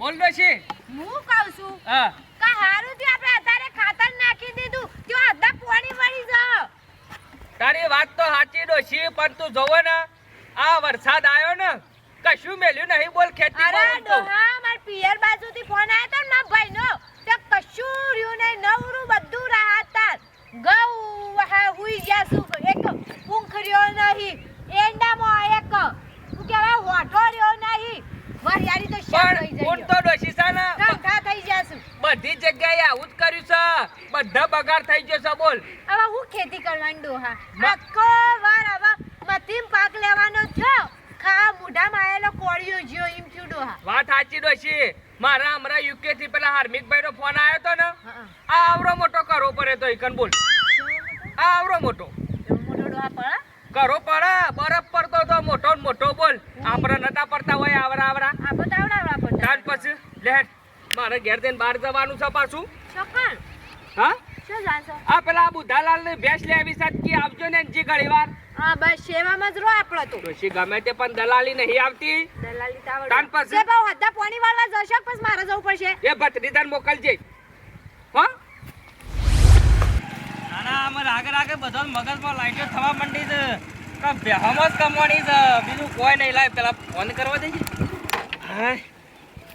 બોલ ડોશી હું કહું છું હા. કે હારું થયું આપણે અત્યારે ખાતર નાખી દીધું. તો અડધા પોણી મળી જાવ તારી વાત તો સાચી ડોશી પણ તું જોવો ને આ વરસાદ આવ્યો ને કશું મેલ્યું નહીં બોલ ખેતી અરે ડોહા માર પિયર બાજુથી ફોન આવ્યો તો ને ભાઈ નો તે કશું રહ્યું નહીં નવરું બધું રાહત તાર. ગૌ હા હુઈ ગયા શું એક પૂંખ રહ્યો નહીં એંડામાં એક. શું કહેવાય હોઠો રહ્યો નહીં. વરિયાળી તો શાક થઈ પણ હું તો ડોશી છે ને. થઈ જશું. બધી જગ્યાએ આવું જ કર્યું છે. બધા બગાડ થઈ ગયો છે બોલ. હવે હું ખેતી કરવાની ડોહા આખો વાર હવે પાક લેવાનો થયો ખા મૂઢામાં આયેલો કોળિયો જ્યો એમ થયું ડોહા વાત સાચી ડોશી. મારા હમણાં યુકે થી પેલા હાર્મિકભાઈ નો ફોન આવ્યો તો ને? આ આવરો મોટો કરવો પડે તો ઈકન બોલ. આ આવરો મોટો. મોટો ડોહા પડા કરો પડે બરફ પડતો તો મોટો મોટો બોલ. આપણે નતા પડતા હોય આવરા આવરા. ત્યાર પછી લેટ. મારે ઘેર જઈને બહાર જવાનું છે પાછું. હા? આ પેલા બુધાલાલ ને ભેંસ લેવી સાચી આવજો ને જી ઘણી વાર હા બસ સેવામાં જ રહો આપણો તો. ડોશી ગમે તે પણ દલાલી નહીં આવતી. દલાલી તાન. જે હદ્દા પાણી વાળવા જશે પછી મારે જવું પડશે? એ ભત્રીદાર મોકલજે. હા? નાના અમારે આગળ આગળ બધા મગજમાં લાઈટો થવા માંડી છે. કે કમાણી છે. બીજું કોઈ નહીં લાય. પેલા ફોન કરવા દેજે હા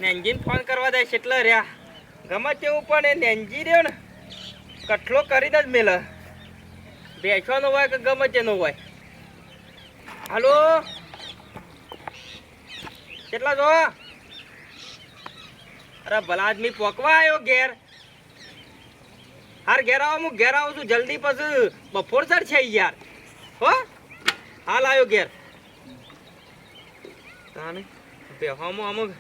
નેંજીને ફોન કરવા દે એટલે રહ્યા. ગમે તેવું પણ એ નેંજી રહ્યો કઠલો કરીને જ મેલે. બેસવાનો હોય કે ગમે તેનો હોય. હાલો? કેટલા જો અરે ભલા આદમી પોકવા આવ્યો ઘેર. હાર ઘેર આવો હું ઘેર છું. જલ્દી પછી બપોર સર છે યાર. હો? હાલ આવ્યો ઘેર. તાને? બેહોમાં અમુક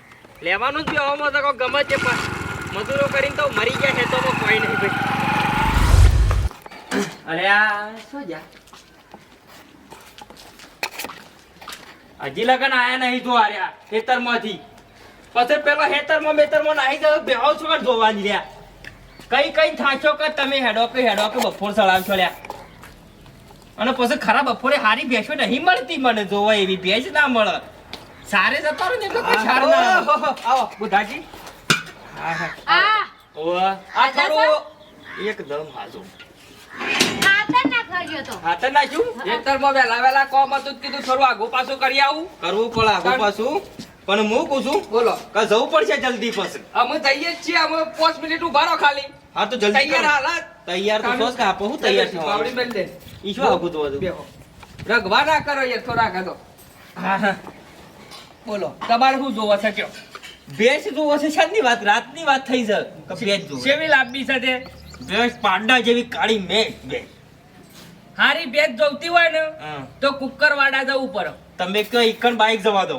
લેવાનું જ બેહોમાં તો ગમે છે પણ. મજૂરો કરીને તો મરી ગયા તો કોઈ નહીં ભાઈ. અરે આ શું જા? હજી લગન આયા નહીં જો આર્યા ખેતરમાંથી. પછી પેલો હેતરમાં બેતરમાં નાહી જાવ, બેહાવ છો જોવાની લ્યા કઈ કઈ થાચો કે તમે હેડો કે હેડો કે બપોર સળાવશો લ્યા. અને પછી ખરા બપોરે હારી ભેંસો નહીં મળતી મને જોવા એવી ભેંસ ના મળે. સારે જતો રહે ને એટલે કોઈ સાર ના આવો. બુધાજી હા હા આ. થોડું એકદમ હાજો. નાખ્યું? ખેતરમાં વેલા વેલા કોમ હતું કીધું થોડું આગું પાછું કરી આવું. કરવું પડે આગુ પાછું. પણ હું કહું છું બોલો. કે જવું પડશે જલ્દી પછી. અમે જઈએ જ છીએ અમે પાંચ મિનિટ ઊભા રહો ખાલી. હા તો જલ્દી તૈયાર. હાલત તૈયાર તો છો કે આપો હું તૈયાર છું પાવડી બેન દે. ઈ શું આગું તો બધું? રગવા ના કરો યાર થોડા કાઢો હા હા. બોલો તમારે શું જોવા છે કયો? ભેંસ જોવો છે શાની વાત રાતની વાત થઈ છે. ભેંસ જોવો? સેવી લાંબી છે તે? ભેંસ પાંડા જેવી કાળી મેં ભેંસ હારી ભેંસ જોવતી હોય ને તો કુકર વાડા જવું પડે. તમે કઈ ઈકણ બાઈક જવા દો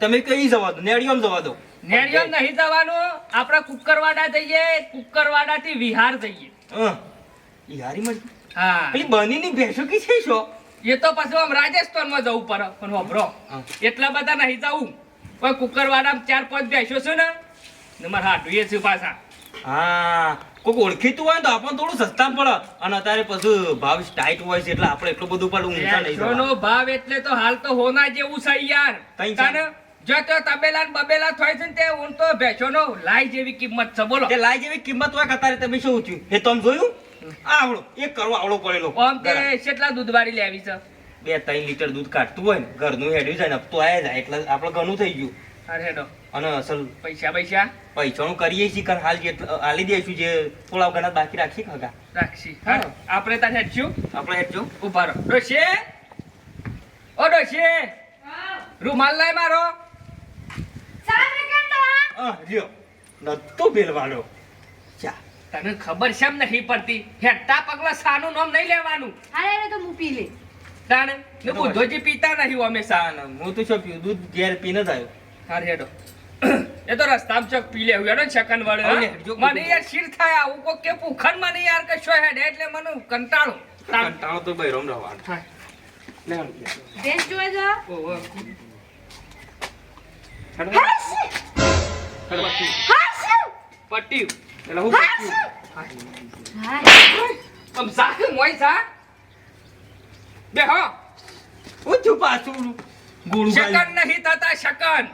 તમે કઈ જવા દો? નેડિયોમ જવા દો. નેડિયો નહીં જવાનું. આપણે કુકરવાડા જઈએ કુકરવાડા થી વિહાર જઈએ. હા. ઈ હારી હા. પેલી બનીની ભેંસો કી છે શો? એ તો પછી આમ રાજસ્થાનમાં જવું પડે પણ હોભરો. એટલા બધા નહીં જવું. પણ કુકરવાડા ચાર પાંચ બેસો છે ને નંબર મારે હાટવીએ છે પાછા. હા. કોઈક ઓળખીતું હોય ને તો આપણને થોડું સસ્તા પડે. અને અત્યારે પછી ભાવ ટાઈટ હોય છે એટલે આપણે એટલું બધું પણ ઊંચા નહીં ભાવ એટલે તો હાલ તો હોના જેવું છે યાર. તાને? જો તો તબેલા ને બબેલા થાય છે ને તે ઊન તો બેસોનો લાઈ જેવી કિંમત છે બોલો. તે લાઈ જેવી કિંમત હોય કે તમે શું થયું એ તમે જોયું? આવડો એક કરવો આવડો પડેલો. આમ તે કેટલા દૂધવાળી લેવી છે? બે ત્રણ લીટર દૂધ કાઢતું હોય ને ઘરનું હેડ્યું જાય ને તો આયા જાય એટલે આપણે ઘણું થઈ ગયું. અરે હેડો. અને અસલ પૈસા પૈસા? પૈસાનું કરીએ છીએ હાલ જે હાલી દઈશું જે થોડા ઘણા બાકી રાખી કાકા. રાખશી આપણે તાર હેડશું? આપણે હેડજો ઊભા રહો. ડોશી? ઓ ડોશી? રૂમાલ લાય મારો. નતો બેલવાનો. ચા તને ખબર છે એમ નહીં પડતી? હેઠતા પગલા સાનું નામ નહીં લેવાનું. અરે અરે તો હું પી લે તાણે? ને બુદ્ધોજી પીતા નહીં અમે સાન હું તો શું પીવું? દૂધ ઘેર પીને જ આવ્યો. હાર હેડો. એ તો રસ્તામાં ચોક પી લેવું હેડો છકન વાળે મને યાર શીર થાય આવું કોક કે પુખન મને યાર કે હેડ હેડે એટલે મને કંટાળો. કંટાળો તો ભાઈ રમ રવા થાય ભેંસ જોવે જો ઓહો. પટ્યું. એટલે હું આમ સાકે મોય સા બે હો. હું છું પાછું. ગોળું શકન નહીં થતા શકન.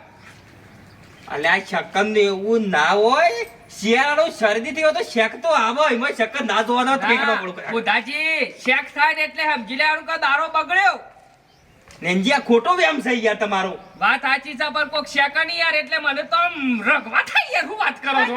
અલ્યા શકન ને એવું ના હોય. શિયાળો શરદી થી તો શેક તો આવે એમાં શકન ના જોવાનો ઠેકડો પડો બુધાજી શેક થાય એટલે સમજી લેવાનું કે દારો બગડ્યો. નેનજી ખોટો વ્યામ થઈ ગયા તમારો. વાત સાચી છે પણ કોક શેકા નહીં યાર એટલે મને તો આમ રગવા થઈ યાર શું વાત કરો છો?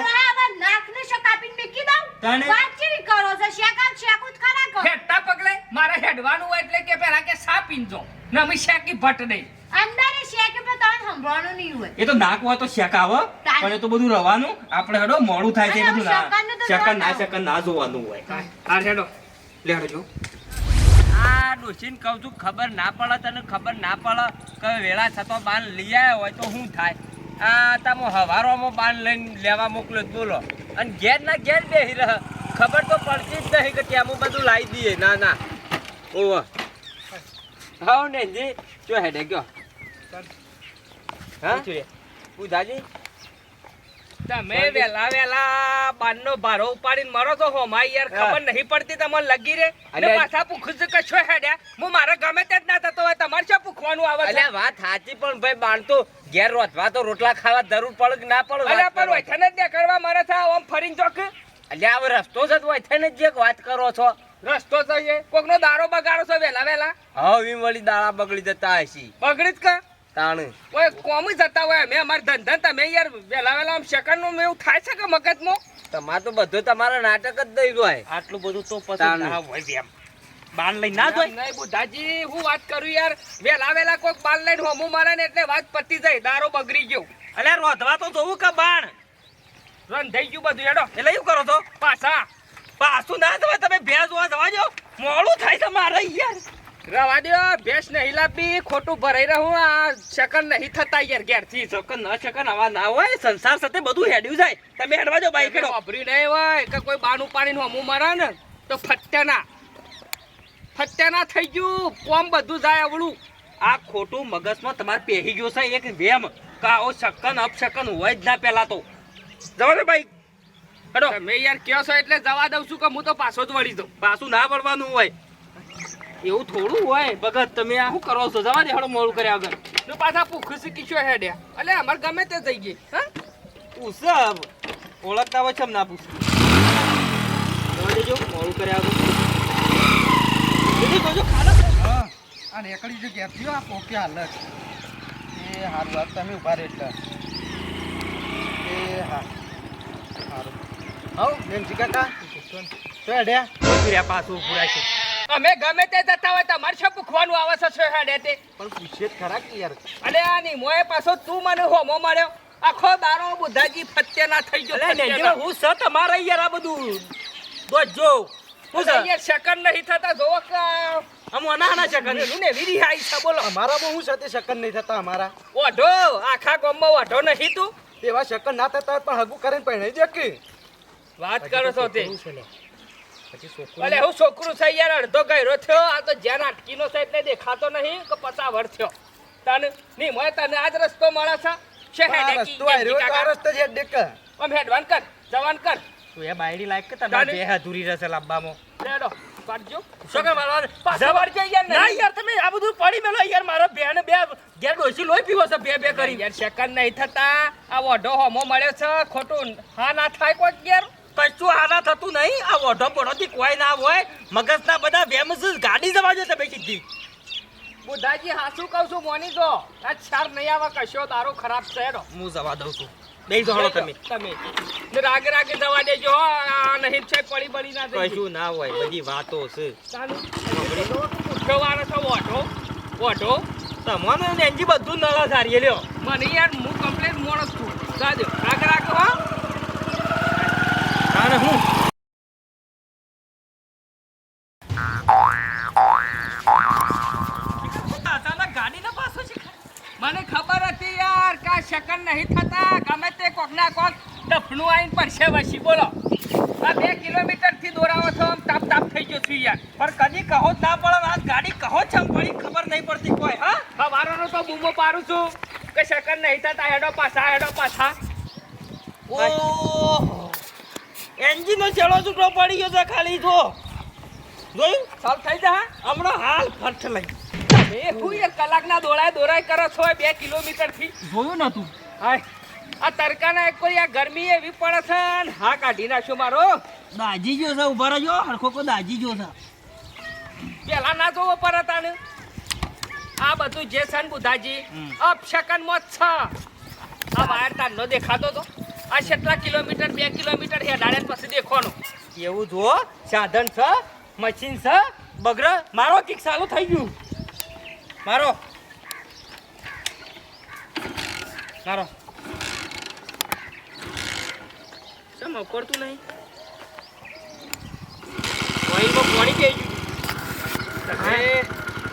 નાકને શક આપીને મૂકી દઉં તને? વાત કેવી કરો છો? શેકા શેકું જ ખરા કરો હેડતા પગલે મારે હેડવાનું હોય એટલે કે પેલા કે સા પીંજો ને અમે શેકી ભટ નહીં. અંદર શેકે પણ તમને સંભળવાનું નહીં હોય. એ તો નાક હોય તો શેક પણ એ તો બધું રવાનું. આપણે હેડો મોડું થાય છે બધું ના શકન ના જોવાનું. શકન ના જોવાનું હોય. આ હેડો. લે હેડો જો. આ ડોશીને કહું છું ખબર ના પડે તને ખબર ના પડે. કે વેળા થતો બાન લઈ આવ્યો હોય તો શું થાય? આ તમે હવારોમાં બાન લઈને લેવા મોકલ્યો બોલો. અને ઘેર ના ઘેર બેહી રહ. ખબર તો પડતી જ નહીં કે ત્યાં બધું લાવી દઈએ. ના ના. ઓવ હા ને જી જો હેડે ગયો? હા? પૂજાજી તમે વેલા વેલા બાનનો ભારો ઉપાડીને મરો તો હો માય યાર ખબર નહીં પડતી તમને લગી રે. અને પાછા પૂછું છું હેડ્યા? હું મારે ગમે તે જ ના થતો હોય તમારે શું પૂછવાનું આવે છે? અલ્યા વાત સાચી પણ ભાઈ બાણ તો ઘેર રોતવા તો રોટલા ખાવા જરૂર પડે કે ના પડે અલ્યા પણ. વૈથાને જ કરવા મારે થા આમ ફરીને ચોક અલ્યા હવે રસ્તો છે તો વૈથાને જ વાત કરો છો. રસ્તો છે કોકનો દારો બગાડો છો વેલા વેલા. હવે વળી દાળા બગડી જતા હશી. બગડી જ કા? તાણ. ઓય કોમ જતા હોય. અમે અમાર ધંધા તમે યાર વેલા વેલા આમ સેકન્ડનું એવું થાય છે કે મગજમાં? તમાર તો બધું તમારા નાટક જ દઈ હોય. આટલું બધું તો પછી ના હોય એમ. બાન લઈ ના જોય નહીં બુધાજી હું વાત કરું યાર. વેલા વેલા કોઈક બાન લઈને હોમું મારે ને એટલે વાત પતી જાય. દારો બગડી ગયો. અલે રોધવા તો જોવું કે બાણ? રન થઈ ગયું બધું હેડો. એટલે એવું કરો છો? પાછા. પાછું ના જવાય તમે ભેંસ હોવા જવા જો. મોડું થાય તમારે યાર. રવા દો ભેસ નહીં લાપી ખોટું ભરાઈ રહું આ શકન નહીં થતા યાર ઘેરથી. શકન ન શકન આવા ના હોય સંસાર સાથે બધું હેડ્યું જાય. તમે હેડવા જો બાઈક હેડો. વાપરી નહીં હોય કે કોઈ બાનું પાડીને હમું મારા ને તો ફટ્યાના. ફટ્યાના થઈ ગયું કોમ બધું જાય અવળું. આ ખોટું મગજમાં તમારે પહેરી ગયો છે એક વેમ કા ઓ શકન અપશકન હોય જ ના પહેલા તો. જવા દે બાઈક હેડો. તમે યાર કયો છો એટલે જવા દઉં છું કે હું તો પાછો જ વળી દઉં પાછું ના વળવાનું હોય. એવું થોડું હોય. ભગત તમે આ શું કરો છો? જવા દે હળો મોડું કર્યા વગર. તો પાછા પૂછું શીખી શું હેડ્યા એટલે અમારે ગમે તે થઈ ગઈ હા? ઉસબ ઓળખતા હોય છે ના પૂછતું જવા દેજો મોડું કર્યા વગર. દીદી જોજો ખાના આ રેકડી જો ગેપ થયો આ પોકે હાલત એ હારું વાત તમે ઊભા રહે એટલે. એ હા હારું. હવ જી કાકા. તો હેડ્યા. પાછું પૂરાય છે અમે ગમે તે જતા હોય તમારે શું પૂછવાનું આવે છે શું હેડે તે? પણ પૂછે ખરા કે યાર. અલે આ ની મોએ પાછો તું મને હોમો માર્યો? આખો દારો બુધાજી ફત્યાના થઈ ગયો અલે. હું સ તમારે યાર આ બધું? દોજો હું છે? યાર સેકન્ડ નહીં થતા જોવો કે આમ અનાના છે કન ને વીરી આઈ છે બોલો. અમારામાં હું સાથે શકન નહીં થતા અમારા. ઓઢો આખા ગામમાં ઓઢો નહીં તું. એવા શકન ના થતા પણ હગુ કરીને પહેણે દે કે. વાત કરો છો તે. પછી છોકરું અલે હું છોકરું છે યાર અડધો ગયરો થયો આ તો જ્યાં નાટકીનો છે એટલે દેખાતો નહીં કે પચાસ વર્ષ થયો. તને ની મોય તને આજ રસ્તો મળે છે? છે આ હેડે રસ્તો આવ્યો તો આ રસ્તે જ હેડ કે હેડવાન કર જવાન કર. તું એ બાયડી લાયક કે તાને- બે અધૂરી રહેશે લાંબામાં? લેડો કાઢજો શું મારવા પાછા વળજો યાર ના યાર તમે આ બધું પડી મેલો યાર. મારા બેન બે ઘેર ડોસી લોહી પીવો છે બે બે કરી. યાર સેકન્ડ નહીં થતા. આ વઢો હોમો મળ્યો છે. ખોટું હા ના થાય કોઈ યાર કશું આના થતું નહીં. આ ઓઢો પડોથી કોઈ ના હોય. મગજના બધા વેમસ ગાડી જવા જો તમે સીધી. બુધાજી હાસુ કહું છું? મોની તો આ ચાર નહીં આવે કશો તારો ખરાબ છે હું જવા દઉં છું. બે દોડો તમે. તમે. રાગે રાગે જવા દેજો હો, આ નહીં છે પડી પડી ના દે કશું ના હોય બધી વાતો છે. ઉઠવાનો છો વઢો વઢો તમને એનજી બધું નળા સારી લ્યો. મને યાર હું કમ્પ્લેટ મોણસ છું. રાગે રાગે હો. હું પાછો છે. મને ખબર હતી યાર કા શકન નહીં થતા. ગમે તે કોક ના કોક ડફનું આવીને પડશે વસી. બોલો. આ બે કિલોમીટરથી દોરાવો છો આમ તાપ તાપ થઈ ગયો છું યાર. પણ કદી કહો જ ના પડે આ ગાડી કહો છે પડી ખબર નહીં પડતી કોઈ હા? સવારનો તો બૂમો પાડું છું કે શકન નહીં થતા હેડો પાછા હેડો પાછા. ઓહો. એન્જિન નો ચેડો છૂટો પડી ગયો છે ખાલી જો. જોયું? સાલ થઈ જા હમણાં હાલ ફટ લઈ. એ હું યાર કલાકના દોડાય દોડાય કરો છો બે કિલોમીટરથી જોયું નતું. હાય. આ તડકાના એક કોઈ આ ગરમી એવી પડે છે ને હા કાઢી નાખ્યો મારો. દાજી ગયો છે ઊભા રહ્યો હરખો કો દાજી ગયો છે. પેલા ના જોવો પરત આને આ બધું જે છે ને બુધાજી અપશકન મોત છે. આ વાયર તાર નો દેખાતો તો. આ કેટલા કિલોમીટર બે કિલોમીટર હેડાડે પછી દેખવાનું. એવું જુઓ સાધન છે મશીન છે બગર મારો કિક ચાલુ થઈ ગયું. મારો. મારો. શું અપડતું નહીં? વહીમાં પાણી પી ગયું.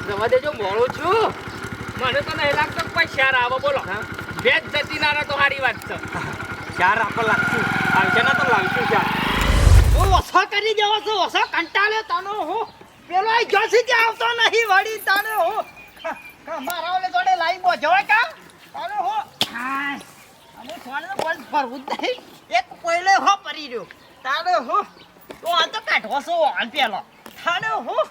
જવા દેજો મોડું છું. મને તો નહીં લાગતો પૈસા આવો બોલો. ભેજ જતી ના રહે તો સારી વાત છે. ચાર આપણે લાગશું. આવશે ના તો લાગશું ચાર. હું ઓછો કરી દેવો છું ઓછો કંટાળે તનો હું. પેલો જોશી ત્યાં આવતો નહીં વળી તાને હું. મારા ઓલે જોડે લાઈ બોજો કા? તાને હું. અને સોનું બંધ ભરવું જ નહીં. એક કોયલે હો પરી રહ્યો. તાને હું. તો આ તો કાઢો છો હાલ પેલો. તાને હું.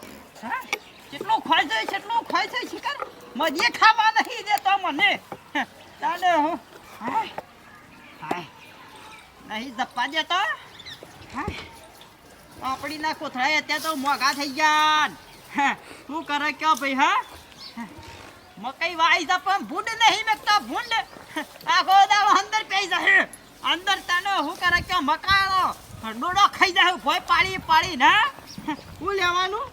કેટલો ખોય છે કેટલું ખોય છે શિકાર. મજે ખાવા નહીં દેતો મને. હે, તાને હું. હા હાય. નહીં જપ્પા દેતો? આપણી ના કોથળા અત્યારે તો મોઘા થઈ ગયા શું કરે કયો ભાઈ હા? મકઈ વાઈ જા પણ ભૂંડ નહીં મેકતા ભૂંડ. આખો દાડો અંદર પેઈ જાય. અંદર તને શું કરે કયો મકાળો ડોડો ખાઈ જાય ભોય પાડી પાડી ને? હું લેવાનું?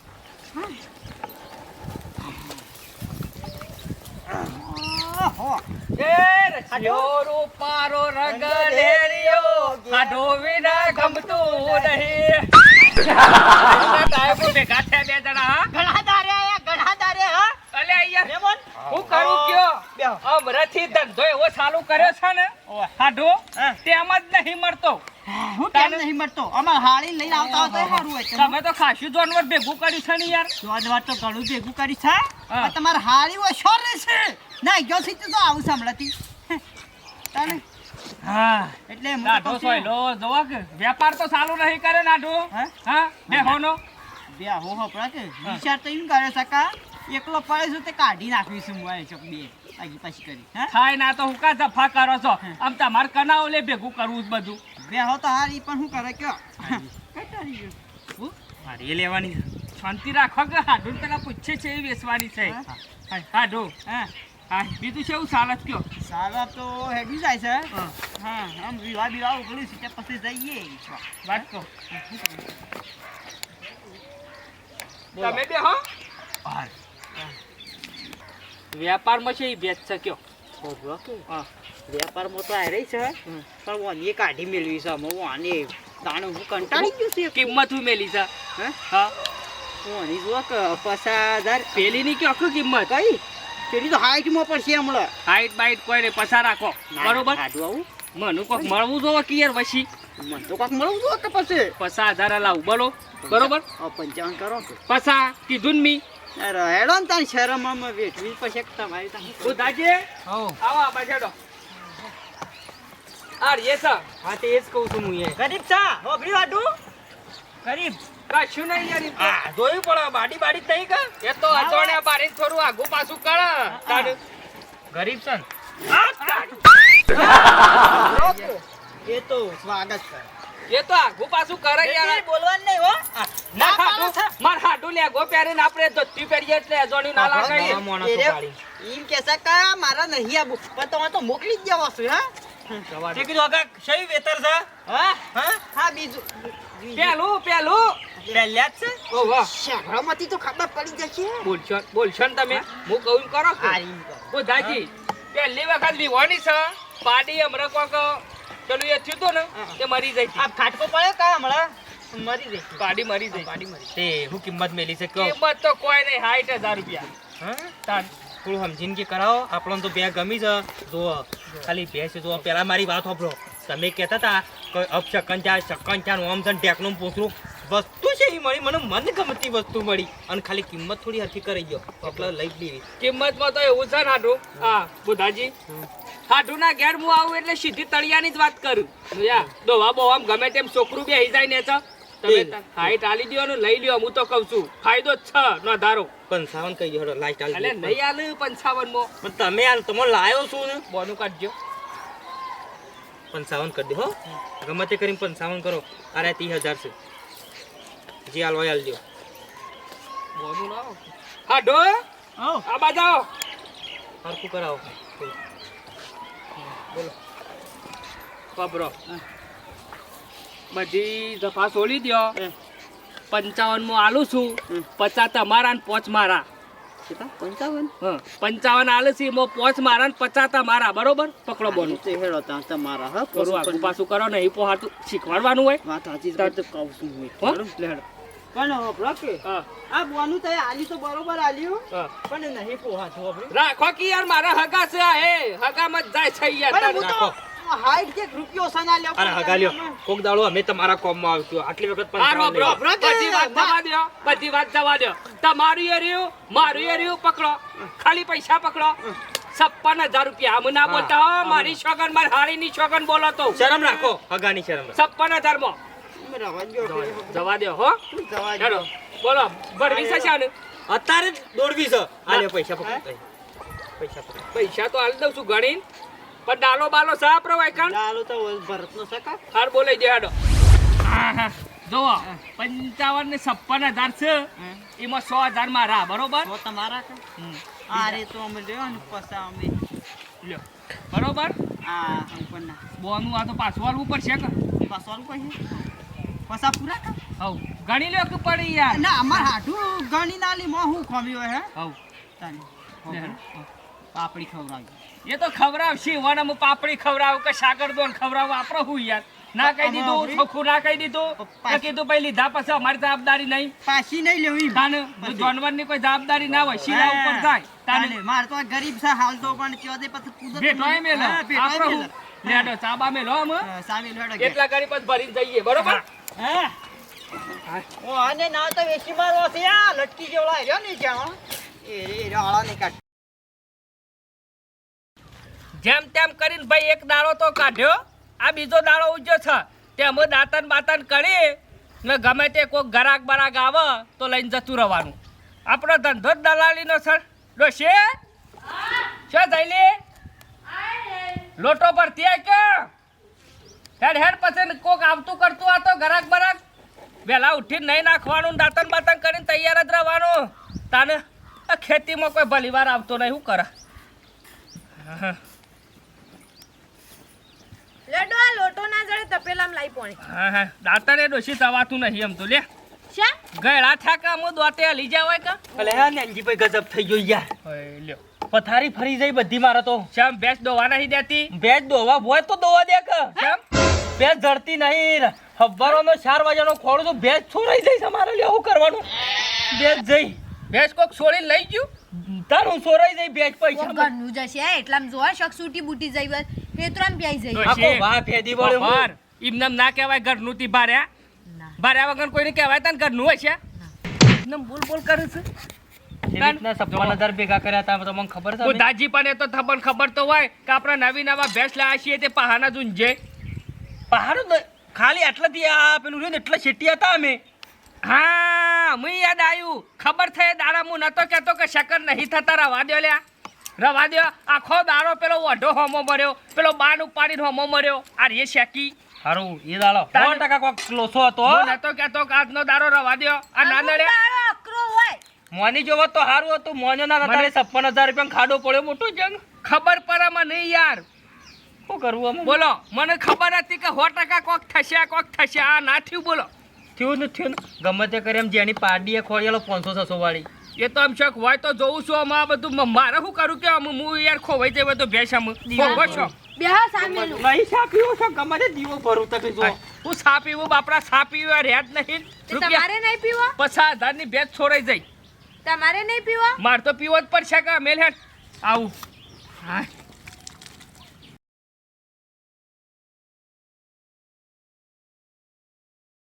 ઓહો. એ રસિયો પારો રંગ લેરિયો આ ગમતું નહીં. ટાઈપો ભેગા થયા બે જણા ઘણા દારે આયા ઘણા દારે હા? અલે અહીંયા. રેમોન હું કરું કયો. અમરેથી ધંધો એવો ચાલુ કર્યો છે ને હાડો. તેમ જ નહીં મળતો. હું કેમ નહીં મળતો. અમાર હાળી લઈને આવતા હોય સારું હોય તમે. તો ખાસું જાનવર ભેગું કર્યું છે ને યાર. જોડવા તો ઘણું ભેગું કરી છે તમારે હાળી હોય શોર રહેશે ના ગયો તો આવું સાંભળતી. તને? હા. એટલે હું છું, સોયલો જોવા કે વેપાર તો ચાલુ નહીં કરે નાઢો હા? બે હોનો. બે હો હપડા કે વિચાર તો એમ કરે સકા એકલો પડે છે તે કાઢી નાખીશું મોય ચોક બે. આગી પાછી કરી. હા? થાય ના તો હું કા જફા કરો છો? આમ તમારે કનાઓ લે ભેગું કરવું જ બધું. બે હો તો હારી પણ શું કરે કયો? કંટાળી ગયો. હું? મારે લેવાની શાંતિ રાખો કે હાડું પેલા પૂછે છે એ વેચવાની છે. હા? હા, હા. હા બીજું છે એવું સાલત કયો? સાલત તો હેડી જાય છે. હા. હા આમ વિવાહ વિવાહ ઉગડ્યું છે ત્યાં પછી જઈએ. વાત કહો. તમે બે હો. વેપારમાં છે એ વેચ છે કયો? હા. વેપારમાં તો આવી છે પણ ઓની કાઢી મેળવી છે અમે ઓની દાણે હું કંટાળી ગયું છે કિંમત હું મેલી છે? હે? હા. વાની જુઓ કે પચાસ હજાર. પેલીની કયો આખું કિંમત? કઈ? પેલી તો હાઈટમાં છે હમણાં હાઈટ બાઈટ કોઈ નહીં પસાર રાખો. બરોબર? સાદું આવું. મને કોક મળવું જોવે કે યાર વસી મને તો કોક મળવું જોવે કે પછી? પસા હજાર લાવું બોલો? બરોબર? પંચાવન કરો પસા કીધું ને મી. અરે હેડો ને તારી શરમ આમાં વેઠવી પછી તમારી તારી બુધાજી આવો આ બાજુ આ રે સર હા તે એ જ કહું છું હું એ ગરીબ છા. હોભરી વાડું. ગરીબ. કશું નહીં યાર હા જોયું પણ બાડી બાડી થઈ કા એ તો અજોણ્યા બારી થોડું આગુ પાછું કર. ગરીબ સન. એ તો સ્વાગત કરે એ તો આગુ પાછું કરે યાર. બોલવાનું નહીં હો. ના હાડું. માર હાડુ લે ગો પહેરી ને આપણે ધોતી પહેરીએ એટલે અજોણ્યું ના લાગે રે, પાડી. એમ મારા નહીં આબુ. પણ તમે તો મોકલી જ દેવા છો હા? તે જો કાક શઈ વેતર છે? હા? હા? હા બીજું. પેલું પેલું. પહેલ્યા છે? ઓ વાહ. શહેરોમાંથી તો ખબર પડી જશે. બોલશો બોલશો ને તમે. હું કહું કરો હા એમ પહેલી વખત લીવાની છે. પાડી હમણાં કોક પેલું એ થયું તો ને તે મરી જાય આ ખાટકો પડે કા હમણાં? મરી જાય પાડી મરી જાય પાડી મરી તે હું કિંમત મેલી છે કહો. કિંમત તો કોઈ નહીં સાઠ હજાર રૂપિયા. હા? થોડું સમજીને કે કરાવો. આપણને તો બે ગમી છે. જો ખાલી બે છે. જુઓ પેલા મારી વાત સાંભળો. તમે કહેતા હતા કે અપશકન ચા શકન ચા ઓમ છે ટેકનું પૂછરું. વસ્તુ છે એ મળી મને મન ગમતી વસ્તુ મળી. અને ખાલી કિંમત થોડી હરખી કરી ગયો. એટલે લઈ લેવી. કિંમતમાં તો એવું છે ને હાડું? હા બુધાજી હાડું ના ઘેર હું આવું એટલે સીધી તળિયાની જ વાત કરું. દોવા આમ ગમે તેમ છોકરું બે હઈ જાય ને છે તમે હાઈટ આલી દ્યો ને લઈ લ્યો હું તો કહું છું. ફાયદો છ ન ધારો. પંચાવન કહી દો લાસ્ટ એટલે નહીં આલે પંચાવનમાં પણ તમે આ તમે લાયો છું ને? બોનું કાઢજો. પંચાવન કરી દે હો. ગમે તે કરીને પંચાવન કરો. અરે ત્રીસ હજાર છે. જે હાલ વાય હાલજો. હાડો હો આ બાજાઓ. હરખું કરાવો. ખબરો બધી દફા છોડી દ્યો. હમ. પંચાવનમાં આલું છું. પચાસ તમારા ને પોચ મારા. પંચાવન? પંચાવન આલે છે એમાં પોચ મારા ને પચાસ તમારા. બરોબર? પકડો બોનું. તે હેડો તા તમારા હા પાછું કરો ને એ પોહાતું શીખવાડવાનું હોય. વાત સાચી તો કહું છું હેડો. પણ હોભળો કે. આ બોનું તય આલી તો બરોબર આલ્યું. પણ નહીં પોહાતું હોભળો. રાખો કે યાર મારા હગા છે આ, એ. હગામાં જ જાય છે યાર પણ હું તો હાઈટ કે રૂપિયો સના લ્યો અરે હગા લ્યો. કોક દાડો અમે તમારા કોમમાં આવશું. આટલી વખત પણ આરો બ્રો. બ્રો બધી વાત ના. જવા દ્યો, બધી વાત જવા દ્યો. તમારું એ રહ્યું, મારું એ રહ્યું, પકડો. ખાલી પૈસા પકડો. છપ્પન હજાર રૂપિયા. આમ ના હા. બોલતા હો મારી શોગન મારી હાળીની શોગન બોલો તો. શરમ રાખો હગાની શરમ છપ્પન હજારમાં. જવા દો હો? જવા હેડો. બોલો ભરવી છે શાને? અત્યારે જ દોડવી છે. આલે પૈસા પકડ. પૈસા પકડ. પૈસા તો આલ દઉં છું ગણીને પણ ડાલો બાલો સાપ રહો એકણ ડાલો તો ભરતનો સકા હાર બોલે જે હેડો. જુઓ પંચાવન ને છપ્પન હજાર છે. એમાં સો હજાર મારા બરોબર? તમારા કે હમ. આ રે તો અમે લ્યો ને પસા અમે લ્યો. બરોબર? હા બોનું આ તો પાછું હાલવું પડશે કે? પાસવાલ કોઈ પસા પૂરા કર હવ ગણી લ્યો કે પડી યાર. ના અમાર હાટું ગણી નાલી મો હું ખમ્યો હે. હવ. તાની પાપડી ખવડાવી. એ તો ખવડાવશી વણ હું પાપડી ખવરાવ કે સાગર દોન ખવરાવ આપણો હું યાર. ના કહી દીધું અમારી- ના કહી દીધું? કીધું ભાઈ લીધા પછી અમારી જવાબદારી નહીં. પાછી નહીં લેવી તાને જો જાનવરની કોઈ જવાબદારી ના હોય શીલા ઉપર જાય. તાને માર તો ગરીબ છે હાલ તો પણ કયો દે પછી કુદરત ભેટોય મેલો. આપણો લેડો ચાબા મેલો હા, સામે લેડો. એટલા ગરીબ જ ભરીને જઈએ બરોબર? હે. ઓ આને ના તો વેચી મારવો છે. આ લટકી જેવડા રહ્યો ને જ્યાં એ રે રાળા ને કાઢ. જેમ તેમ કરીને ભાઈ એક દાડો તો કાઢ્યો. આ બીજો દાડો ઉજ્યો છે. તેમ દાંતન બાતન કરી ને ગમે તે કોઈક ગરાક બરાક આવે તો લઈને જતું રહેવાનું. આપણો ધંધો જ દલાલીનો સર ડોશી શું થયેલી લોટો પર ત્યાં કે? હેડ હેડ પછી કોક આવતું કરતું આ તો ગરાક બરાક. વહેલા ઉઠીને નહીં નાખવાનું ને દાંતન બાતન કરીને તૈયાર જ રહેવાનું. તાને ખેતીમાં કોઈ ભલીવાર આવતો નહીં શું કરે? લડો આ લોટો ના જડે તપેલામાં લાઈ પોણી. હા હા. દાંતને ડોશી થવાતું નહીં એમ તો લે. શા? ગળા થયા કા હું દોતે હલી જાવ કા? અલે હા નેનજીભાઈ ગજબ થઈ ગયો યાર. લ્યો. પથારી ફરી જઈ બધી મારે તો. શ્યામ ભેંસ દોવા નહીં દેતી? ભેજ દોવા હોય તો દોવા દે કે. શ્યામ? ભેજ ધરતી નહીં. હવારોનો ચાર વાગ્યાનો ખોડું તો ભેજ છોડાઈ જઈશ અમારે મારે શું કરવાનું? ભેજ જઈ. ભેંસ કોક છોડી લઈ ગયું? તારું છોરાઈ જઈ? ભેજ પૈસા ઘરનું જશે એટલા જોવા શક સૂટી બૂટી જઈ બસ ખેતરામ પ્યાઈ જઈ. આખો વા ફેદી હું. બાર. એમનેમ ના કહેવાય ઘરનું તી ભાર્યા ના. ભાર્યા વગર કોઈને કહેવાય તને ઘરનું હશે એમનેમ બોલ બોલ કરે છે. ભેગા કર્યા હતા તમને ખબર દાજી પણ એ તો તમને ખબર તો હોય કે આપણે નવી નવા ભેંસ લાયા છીએ તે પહાના ઝુંઝે પહાડું ખાલી આટલાથી આ પેલું રહ્યું ને એટલા શેટી હતા અમે. હા મને યાદ આવ્યું ખબર થઈ દાડા હું નતો કહેતો કે શકર નહીં થતા રવા દો લ્યા. રવા દો આખો દાડો પેલો વઢો હોમો મર્યો પેલો બાન ઉપાડીને હોમો મર્યો. આ રે શેકી. હારું એ દાડો. સો ટકા કોક લોસો હતો. હો. નતો કહેતો કે આજનો દાડો રવા દો આ ના અમુક નડે દાડો અકરો હોય. મોની જોવો તો સારું હતું. મોનો ના મને- તારે છપ્પન હજાર રૂપિયા ખાડો પડ્યો મોટું જંગ. ખબર પડે મને નહીં યાર. શું કરવું અમે બોલો મને ખબર હતી કે સો ટકા કોક થશે કોક થશે આ ના થયું બોલો. થયું ને થયું ને. ગમે તે કરી એમ જેની પાડીએ ખોળેલો પાંચસો છસો વાળી. એ તો આમ શક હોય તો જોઉં છું આમાં આ બધું. મારે શું કરું કે આમ હું યાર ખોવાઈ જાય તો ભેંસ આમ ખોવો છો. નહીં સાપ્યું ગમે તે દીવો ભરું તમે જો હું સાપ પીવું બાપડા સા પીવું રેત નહીં. તમારે નહીં પીવો? પછા હજારની ભેજ છોડાઈ જાય. તમારે નહીં પીવો? માર તો પીવો જ પડશે કે મેલ હેઠ આવું. હા.